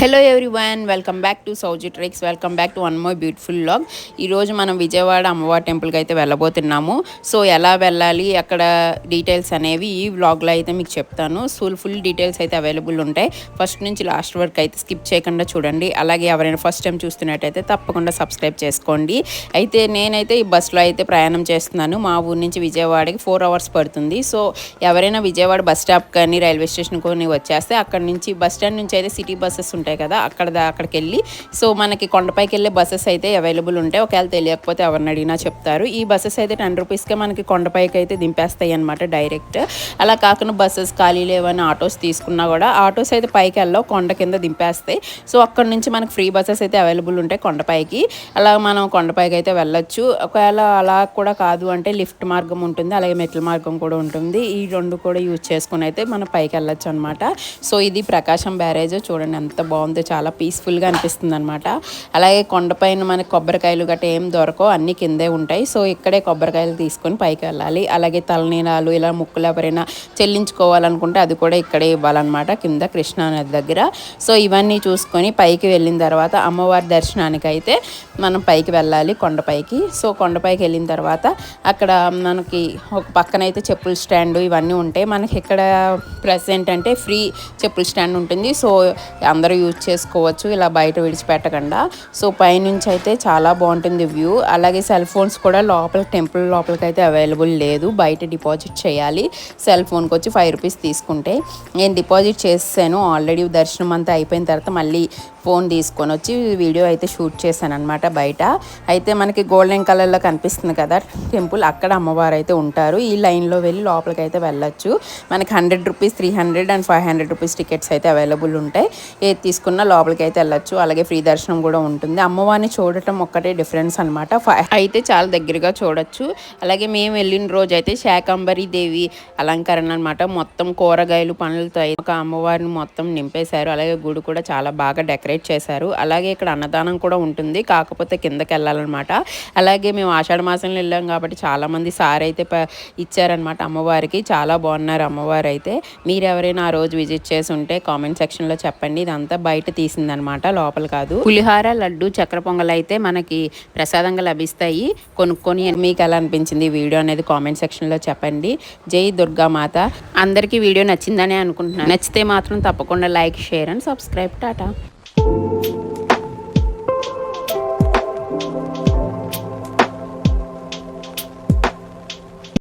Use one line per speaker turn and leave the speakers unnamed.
Hello one welcome back to సౌజీ tricks welcome back to one more beautiful vlog ఈరోజు మనం విజయవాడ అమ్మవారి టెంపుల్కి అయితే వెళ్ళబోతున్నాము. సో ఎలా వెళ్ళాలి? అక్కడ డీటెయిల్స్ అనేవి ఈ వ్లాగ్లో అయితే మీకు చెప్తాను. సో ఫుల్ డీటెయిల్స్ అయితే అవైలబుల్ ఉంటాయి. ఫస్ట్ నుంచి లాస్ట్ వరకు అయితే స్కిప్ చేయకుండా చూడండి. అలాగే ఎవరైనా ఫస్ట్ టైం చూస్తున్నట్టయితే తప్పకుండా సబ్స్క్రైబ్ చేసుకోండి. అయితే నేనైతే ఈ బస్సులో అయితే ప్రయాణం చేస్తున్నాను. మా ఊరు నుంచి విజయవాడకి ఫోర్ అవర్స్ పడుతుంది. సో ఎవరైనా విజయవాడ బస్ స్టాప్ కానీ రైల్వే స్టేషన్ కానీ వచ్చేస్తే అక్కడ నుంచి బస్ స్టాండ్ నుంచి అయితే సిటీ బస్సెస్ ఉంటాయి. కదా అక్కడ దా- అక్కడికి వెళ్ళి సో మనకి కొండపైకి వెళ్ళే బస్సెస్ అయితే అవైలబుల్ ఉంటాయి. ఒకవేళ తెలియకపోతే ఎవరిని అడిగినా చెప్తారు. ఈ బస్సెస్ అయితే టెన్ రూపీస్కే మనకి కొండపైకి అయితే దింపేస్తాయి అనమాట డైరెక్ట్. అలా కాకుండా బస్సెస్ ఖాళీ లేవని ఆటోస్ తీసుకున్నా కూడా ఆటోస్ అయితే పైకి వెళ్ళవు కొండ కింద దింపేస్తాయి. సో అక్కడ నుంచి మనకి ఫ్రీ బస్సెస్ అయితే అవైలబుల్ ఉంటాయి కొండపైకి. అలా మనం కొండపైకి అయితే వెళ్ళొచ్చు. ఒకవేళ అలా కూడా కాదు అంటే లిఫ్ట్ మార్గం ఉంటుంది అలాగే మెట్ల మార్గం కూడా ఉంటుంది. ఈ రెండు కూడా యూజ్ చేసుకుని అయితే మనం పైకి వెళ్ళొచ్చు అనమాట సో ఇది ప్రకాశం బ్యారేజ్. చూడండి ఎంత బాగుంది చాలా పీస్ఫుల్గా అనిపిస్తుంది అనమాట అలాగే కొండపైన మనకి కొబ్బరికాయలు గట్రా ఏం దొరకవు అన్నీ కిందే ఉంటాయి. సో ఇక్కడే కొబ్బరికాయలు తీసుకొని పైకి వెళ్ళాలి. అలాగే తలనీలాలు ఇలా ముక్కులు ఎవరైనా చెల్లించుకోవాలనుకుంటే అది కూడా ఇక్కడే ఇవ్వాలన్నమాట కింద కృష్ణా నది దగ్గర. సో ఇవన్నీ చూసుకొని పైకి వెళ్ళిన తర్వాత అమ్మవారి దర్శనానికి అయితే మనం పైకి వెళ్ళాలి కొండపైకి. సో కొండపైకి వెళ్ళిన తర్వాత అక్కడ మనకి ఒక పక్కన అయితే చెప్పుల స్టాండ్ ఇవన్నీ ఉంటాయి. మనకి ఇక్కడ ప్రెసెంట్ అంటే ఫ్రీ చెప్పుల స్టాండ్ ఉంటుంది. సో అందరూ యూజ్ యూజ్ చేసుకోవచ్చు. ఇలా బయట విడిచిపెట్టకుండా. సో పైనుంచి అయితే చాలా బాగుంటుంది వ్యూ. అలాగే సెల్ ఫోన్స్ కూడా లోపల టెంపుల్ లోపలికి అయితే అవైలబుల్ లేదు. బయట డిపాజిట్ చేయాలి. సెల్ ఫోన్కి వచ్చి ఫైవ్ రూపీస్ తీసుకుంటే. నేను డిపాజిట్ చేసాను ఆల్రెడీ దర్శనం అంతా అయిపోయిన తర్వాత మళ్ళీ ఫోన్ తీసుకొని వచ్చి వీడియో అయితే షూట్ చేశాను అనమాట బయట. అయితే మనకి గోల్డెన్ కలర్లో కనిపిస్తుంది కదా టెంపుల్ అక్కడ అమ్మవారు అయితే ఉంటారు. ఈ లైన్లో వెళ్ళి లోపలికి అయితే వెళ్ళొచ్చు. మనకి hundred rupees three hundred and five hundred rupees tickets అయితే అవైలబుల్ ఉంటాయి. ఏది తీసుకున్న లోపలికి అయితే వెళ్ళొచ్చు. అలాగే ఫ్రీ దర్శనం కూడా ఉంటుంది. అమ్మవారిని చూడటం ఒక్కటే డిఫరెన్స్ అనమాట అయితే చాలా దగ్గరగా చూడొచ్చు. అలాగే మేము వెళ్ళిన రోజు అయితే శాకంబరి దేవి అలంకరణ అనమాట మొత్తం కూరగాయలు పనులతో ఒక అమ్మవారిని మొత్తం నింపేశారు. అలాగే గుడి కూడా చాలా బాగా డెకరేట్ చేశారు. అలాగే ఇక్కడ అన్నదానం కూడా ఉంటుంది. కాకపోతే కిందకి వెళ్ళాలన్నమాట. అలాగే మేము ఆషాఢ మాసంలో వెళ్ళాం కాబట్టి చాలామంది సార్ అయితే ప- ఇచ్చారనమాట అమ్మవారికి. చాలా బాగున్నారు అమ్మవారు అయితే మీరు ఎవరైనా ఆ రోజు విజిట్ చేసి ఉంటే కామెంట్ సెక్షన్లో చెప్పండి. ఇదంతా బయట తీసిందనమాట లోపల కాదు. పులిహార లడ్డు చక్ర పొంగల్ అయితే మనకి ప్రసాదంగా లభిస్తాయి. కొనుక్కొని మీకు ఎలా అనిపించింది వీడియో అనేది కామెంట్ సెక్షన్లో చెప్పండి. జై దుర్గామాత అందరికీ వీడియో నచ్చిందని అనుకుంటున్నాను. నచ్చితే మాత్రం తప్పకుండా like share and subscribe. Tata.